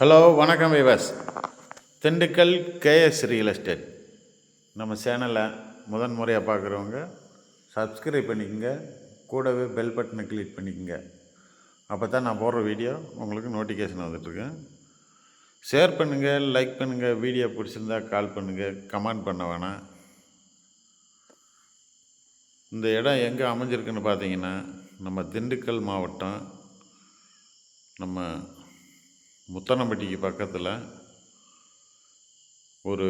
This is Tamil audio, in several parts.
ஹலோ வணக்கம் Vivas Dindigul KS real estate நம்ம சேனலை முதன் முறையாக பார்க்குறவங்க சப்ஸ்கிரைப் பண்ணிக்கோங்க. கூடவே பெல் பட்டனை கிளிக் பண்ணிக்கோங்க. அப்போ தான் நான் போடுற வீடியோ உங்களுக்கு நோட்டிஃபிகேஷன் வந்துட்டுருக்கேன் ஷேர் பண்ணுங்கள் லைக் பண்ணுங்கள் வீடியோ பிடிச்சிருந்தா கால் பண்ணுங்கள் கமெண்ட் பண்ண வேணாம். இந்த இடம் எங்கே அமைஞ்சிருக்குன்னு பார்த்தீங்கன்னா நம்ம திண்டுக்கல் மாவட்டம் நம்ம முத்தனம்பட்டிக்கு பக்கத்தில் ஒரு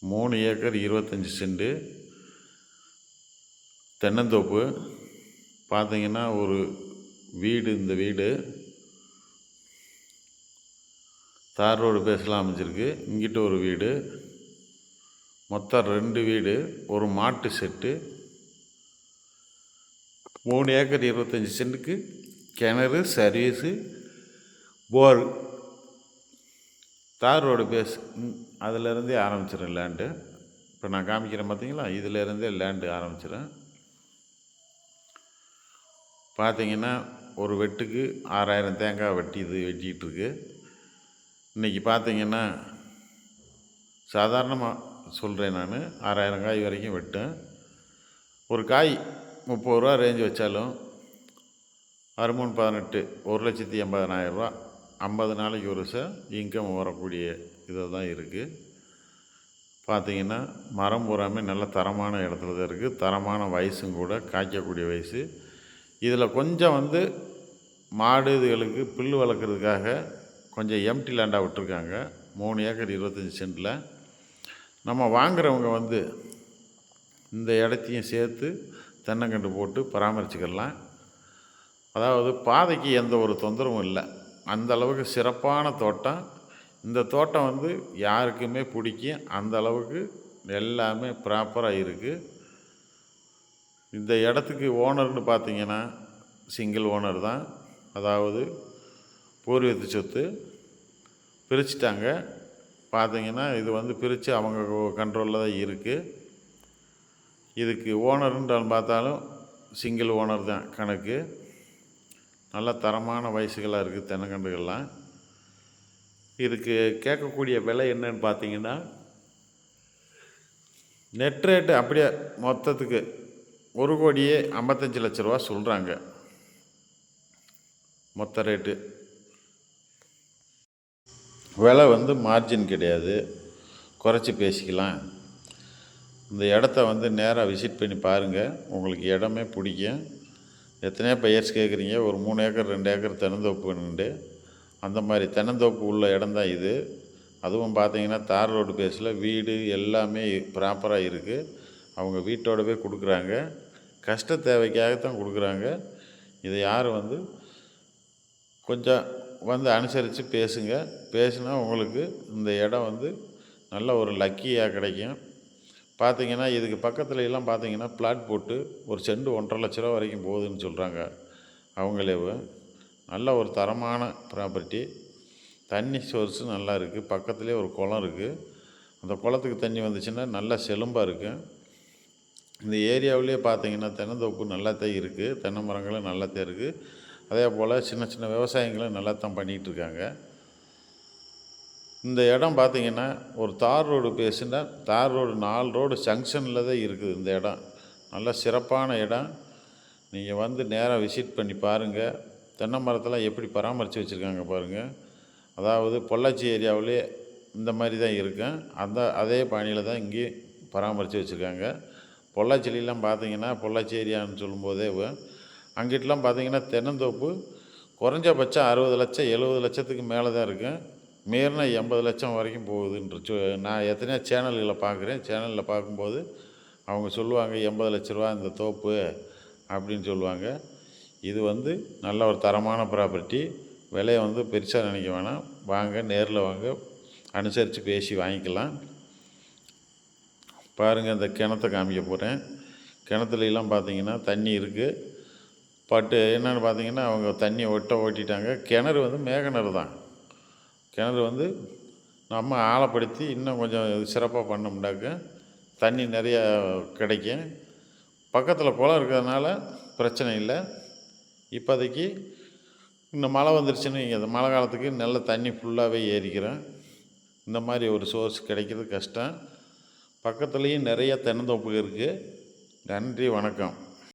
மூணு ஏக்கர் இருபத்தஞ்சி சென்ட்டு தென்னந்தோப்பு. பார்த்தீங்கன்னா ஒரு வீடு இந்த வீடு தார் ரோடு பேசலாம் அமைஞ்சிருக்கு. இங்கிட்ட ஒரு வீடு மொத்தம் ரெண்டு வீடு ஒரு மாட்டு செட்டு மூணு ஏக்கர் இருபத்தஞ்சி சென்ட்டுக்கு கிணறு சர்வீஸு போர். தார் ரோடு பேஸ் ம், அதிலேருந்தே ஆரம்பிச்சிடும் லேண்டு இப்போ நான் காமிக்கிறேன் பார்த்தீங்களா இதிலேருந்தே லேண்டு ஆரம்பிச்சிடும் பார்த்தீங்கன்னா ஒரு வெட்டுக்கு ஆறாயிரம் தேங்காய் வெட்டி இது வெட்டிகிட்டு இன்றைக்கி பார்த்தீங்கன்னா சாதாரணமாக சொல்கிறேன் நான். ஆறாயிரம் காய் வரைக்கும் வெட்டேன். ஒரு காய் முப்பது ரூபா ரேஞ்சு வச்சாலும் அறுமூணு பதினெட்டு ஒரு லட்சத்தி எண்பதனாயிரரூவா ஐம்பது நாளைக்கு ஒரு சார் இன்கம் வரக்கூடிய இதை தான் இருக்குது பார்த்திங்கன்னா மரம் பூராமே நல்ல தரமான இடத்துல தான் இருக்குது தரமான வயசும் கூட காய்க்கக்கூடிய வயசு. இதில் கொஞ்சம் வந்து மாடு இதுகளுக்கு புல் வளர்க்குறதுக்காக கொஞ்சம் எம்டி லேண்டாக விட்டுருக்காங்க. மூணு ஏக்கர் இருபத்தஞ்சி சென்ட்டில் நம்ம வாங்குறவங்க வந்து இந்த இடத்தையும் சேர்த்து தென்னங்கன்று போட்டு பராமரிச்சுக்கலாம். அதாவது பாதைக்கு எந்த ஒரு தொந்தரவும் இல்லை. அந்த அளவுக்கு சிறப்பான தோட்டம். இந்த தோட்டம் வந்து யாருக்குமே பிடிக்கும் அந்த அளவுக்கு எல்லாமே ப்ராப்பராக இருக்குது இந்த இடத்துக்கு ஓனர்னு பார்த்தீங்கன்னா சிங்கிள் ஓனர் தான். அதாவது பூர்வீகத்து சொத்து. பிரிச்சுட்டாங்க. பார்த்தீங்கன்னா இது வந்து பிரித்து அவங்க கண்ட்ரோலில் தான் இருக்குது இதுக்கு ஓனருன்றாலும் பார்த்தாலும் சிங்கிள் ஓனர் தான் கணக்கு. நல்ல தரமான வயசுகளாக இருக்குது தென்னங்கன்றுகள்லாம். இதுக்கு கேட்கக்கூடிய விலை என்னன்னு பார்த்தீங்கன்னா நெட் ரேட்டு அப்படியே மொத்தத்துக்கு ஒரு கோடியே ஐம்பத்தஞ்சு லட்ச ரூபா சொல்கிறாங்க மொத்த ரேட்டு விலை வந்து மார்ஜின் கிடையாது. குறைச்சி பேசிக்கலாம். இந்த இடத்த வந்து நேராக விசிட் பண்ணி பாருங்கள் உங்களுக்கு இடமே பிடிக்கும். எத்தனையோ பயிர்ஸ் கேட்குறீங்க. ஒரு மூணு ஏக்கர் ரெண்டு ஏக்கர் தென்னந்தோப்புன்னுண்டு அந்த மாதிரி தென்னந்தோப்பு உள்ள இடம் தான் இது. அதுவும் பார்த்தீங்கன்னா தார் ரோடு பேஸில் வீடு எல்லாமே ப்ராப்பராக இருக்குது அவங்க வீட்டோடவே கொடுக்குறாங்க. கஷ்ட தேவைக்காகத்தான் கொடுக்குறாங்க. இதை யார் வந்து கொஞ்சம் வந்து அனுசரித்து பேசுங்க. பேசுனா உங்களுக்கு இந்த இடம் வந்து நல்ல ஒரு லக்கியாக கிடைக்கும். பார்த்தீங்கன்னா இதுக்கு பக்கத்தில் எல்லாம் பார்த்தீங்கன்னா பிளாட் போட்டு ஒரு செண்டு ஒன்றரை லட்ச ரூபா வரைக்கும் போகுதுன்னு சொல்கிறாங்க அவங்களே நல்ல ஒரு தரமான ப்ராப்பர்ட்டி தண்ணி சோர்ஸு நல்லா இருக்குது பக்கத்துலேயே ஒரு குளம் இருக்குது அந்த குளத்துக்கு தண்ணி வந்துச்சுன்னா நல்லா செலும்பாக இருக்கும் இந்த ஏரியாவிலே பார்த்தீங்கன்னா தென்னந்தோப்பு நல்லா தான் இருக்குது தென்னை மரங்களும் நல்லா தான் இருக்குது அதே போல் சின்ன சின்ன விவசாயங்களும் நல்லா தான் பண்ணிகிட்டு இருக்காங்க. இந்த இடம் பார்த்தீங்கன்னா ஒரு தார் ரோடு பேசுனா தார் ரோடு நாலு ரோடு ஜங்ஷனில் தான் இருக்குது இந்த இடம். நல்ல சிறப்பான இடம். நீங்கள் வந்து நேராக விசிட் பண்ணி பாருங்கள் தென்னை மரத்தெல்லாம் எப்படி பராமரித்து வச்சுருக்காங்க பாருங்கள் அதாவது பொள்ளாச்சி ஏரியாவிலே இந்த மாதிரி தான் இருக்கும் அந்த அதே பாணியில் தான் இங்கேயும் பராமரித்து வச்சுருக்காங்க. பொள்ளாச்சிலாம் பார்த்தீங்கன்னா பொள்ளாச்சி ஏரியான்னு சொல்லும்போதே அங்கிட்டலாம் பார்த்தீங்கன்னா தென்னந்தோப்பு குறைஞ்சபட்சம் அறுபது லட்சம் எழுபது லட்சத்துக்கு மேலே தான் இருக்கும் மீறினா எண்பது லட்சம் வரைக்கும் போகுதுன்ற சொ நான் எத்தனையோ சேனல்களை பார்க்குறேன். சேனலில் பார்க்கும்போது அவங்க சொல்லுவாங்க எண்பது லட்ச ரூபா இந்த தோப்பு அப்படின்னு சொல்லுவாங்க. இது வந்து நல்ல ஒரு தரமான ப்ராப்பர்ட்டி. விலையை வந்து பெருசாக நினைக்க வேணாம். வாங்க நேரில் வாங்க. அனுசரித்து பேசி வாங்கிக்கலாம். பாருங்கள் இந்த கிணத்தை காமிக்க போகிறேன் கிணத்துலலாம் பார்த்தீங்கன்னா தண்ணி இருக்குது பட்டு என்னென்னு பார்த்தீங்கன்னா அவங்க தண்ணியை ஒட்ட ஓட்டிட்டாங்க. கிணறு வந்து மேகணறு தான். கிணறு வந்து நம்ம ஆழப்படுத்தி இன்னும் கொஞ்சம் சிறப்பாக பண்ணோம்னாக்க தண்ணி நிறையா கிடைக்கும். பக்கத்தில் குளம் இருக்கிறதுனால பிரச்சனை இல்லை. இப்போதைக்கு இந்த மழை வந்துருச்சுன்னு இங்கே இந்த மழை காலத்துக்கு நல்ல தண்ணி ஃபுல்லாகவே ஏறிக்கிறேன். இந்த மாதிரி ஒரு சோர்ஸ் கிடைக்கிறது கஷ்டம். பக்கத்துலேயும் நிறைய தென்னந்தோப்பு இருக்குது நன்றி வணக்கம்.